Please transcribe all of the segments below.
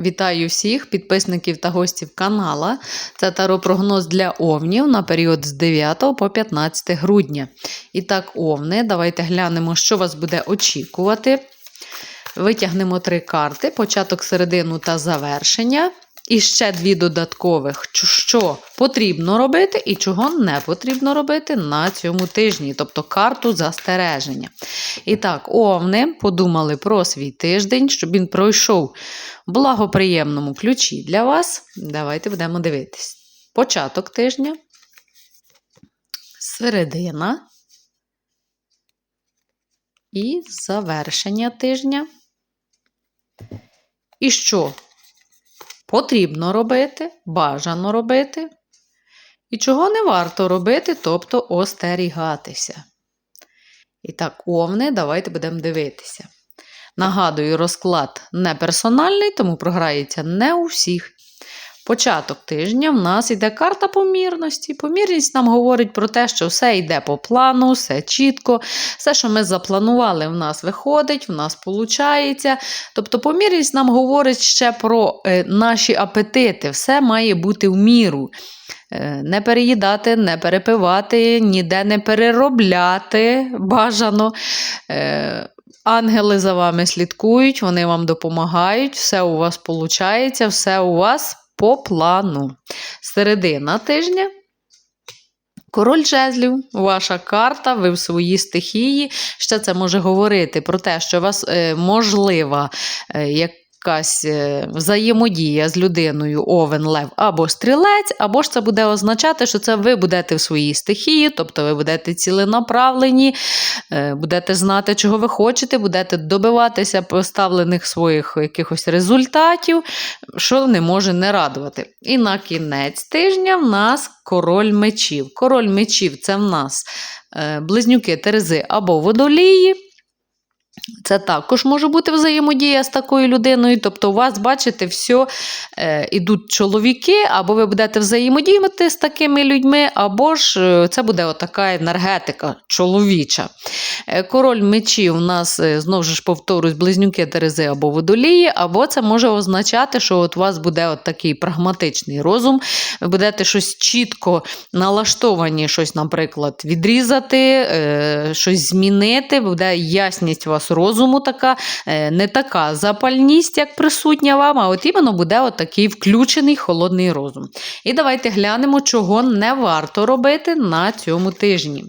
Вітаю всіх підписників та гостів канала. Це таропрогноз для овнів на період з 9 по 15 грудня. І так, овни, давайте глянемо, що вас буде очікувати. Витягнемо три карти: початок, середину та завершення. І ще дві додаткових, що потрібно робити і чого не потрібно робити на цьому тижні, тобто карту застереження. І так, овни подумали про свій тиждень, щоб він пройшов в благоприємному ключі для вас. Давайте будемо дивитись. Початок тижня, середина і завершення тижня. І що? Потрібно робити, бажано робити, і чого не варто робити, тобто остерігатися. І так, овни, давайте будемо дивитися. Нагадую, розклад не персональний, тому програється не у всіх. Початок тижня в нас йде карта помірності. Помірність нам говорить про те, що все йде по плану, все чітко, все, що ми запланували, в нас виходить, в нас виходить. Тобто, помірність нам говорить ще про е, наші апетити, все має бути в міру. Е, не переїдати, не перепивати, ніде не переробляти бажано. Е, Ангели за вами слідкують, вони вам допомагають, все у вас виходить, все у вас по плану. Середина тижня. Король жезлів, ваша карта, ви в своїй стихії. Ще це може говорити про те, що у вас е, можлива е, якась е, взаємодія з людиною овен, лев або стрілець, або ж це буде означати, що це ви будете в своїй стихії, тобто ви будете ціленаправлені, е, будете знати, чого ви хочете, будете добиватися поставлених своїх якихось результатів, що не може не радувати. І на кінець тижня в нас король мечів. Король мечів це в нас е, близнюки Терези або водолії. Це також може бути взаємодія з такою людиною. Тобто, у вас, бачите, все е, ідуть чоловіки, або ви будете взаємодіяти з такими людьми, або ж е, це буде отака енергетика чоловіча. Е, король мечів у нас, е, знову ж повторюсь, близнюки Терези або водолії, або це може означати, що от у вас буде от такий прагматичний розум, ви будете щось чітко налаштовані, щось, наприклад, відрізати, е, щось змінити, буде ясність у вас розуму така, е, не така запальність, як присутня вам, а от іменно буде от включений холодний розум. І давайте глянемо, чого не варто робити на цьому тижні.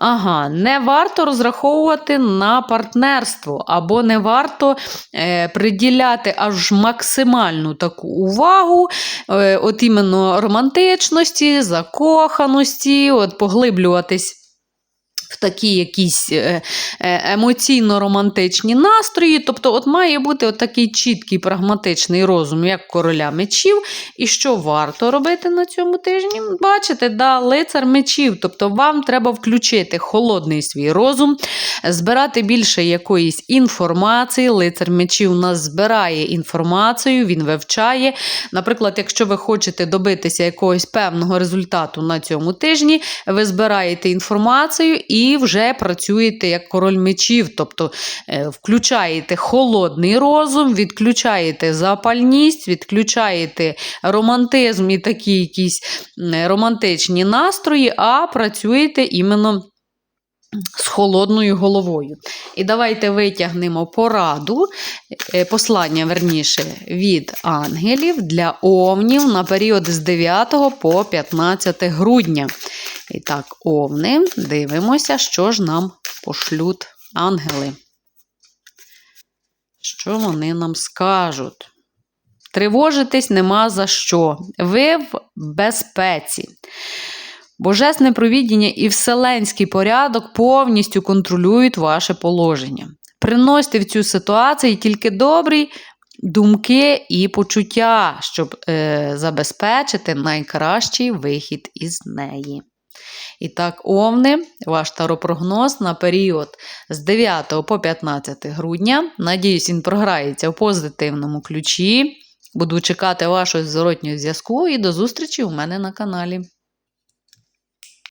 Ага, не варто розраховувати на партнерство, або не варто е, приділяти аж максимальну таку увагу, е, от іменно романтичності, закоханості, от поглиблюватись. В такі якісь е, е, емоційно-романтичні настрої. Тобто, от має бути от такий чіткий прагматичний розум, як короля мечів. І що варто робити на цьому тижні? Бачите, да, лицар мечів. Тобто, вам треба включити холодний свій розум, збирати більше якоїсь інформації. Лицар мечів нас збирає інформацію, він вивчає. Наприклад, якщо ви хочете добитися якогось певного результату на цьому тижні, ви збираєте інформацію і і вже працюєте як король мечів, тобто е, включаєте холодний розум, відключаєте запальність, відключаєте романтизм і такі якісь романтичні настрої, а працюєте іменно. З холодною головою. І давайте витягнемо пораду, е, послання верніше, від ангелів для овнів на період з 9 по 15 грудня. І так, овни, дивимося, що ж нам пошлють ангели. Що вони нам скажуть? Тривожитись нема за що. Ви в безпеці. Божесне провідіння і вселенський порядок повністю контролюють ваше положення. Приносьте в цю ситуацію тільки добрі думки і почуття, щоб е, забезпечити найкращий вихід із неї. І так, овни, ваш таропрогноз на період з 9 по 15 грудня. Надіюсь, він програється в позитивному ключі. Буду чекати вашого зворотнього зв'язку і до зустрічі у мене на каналі.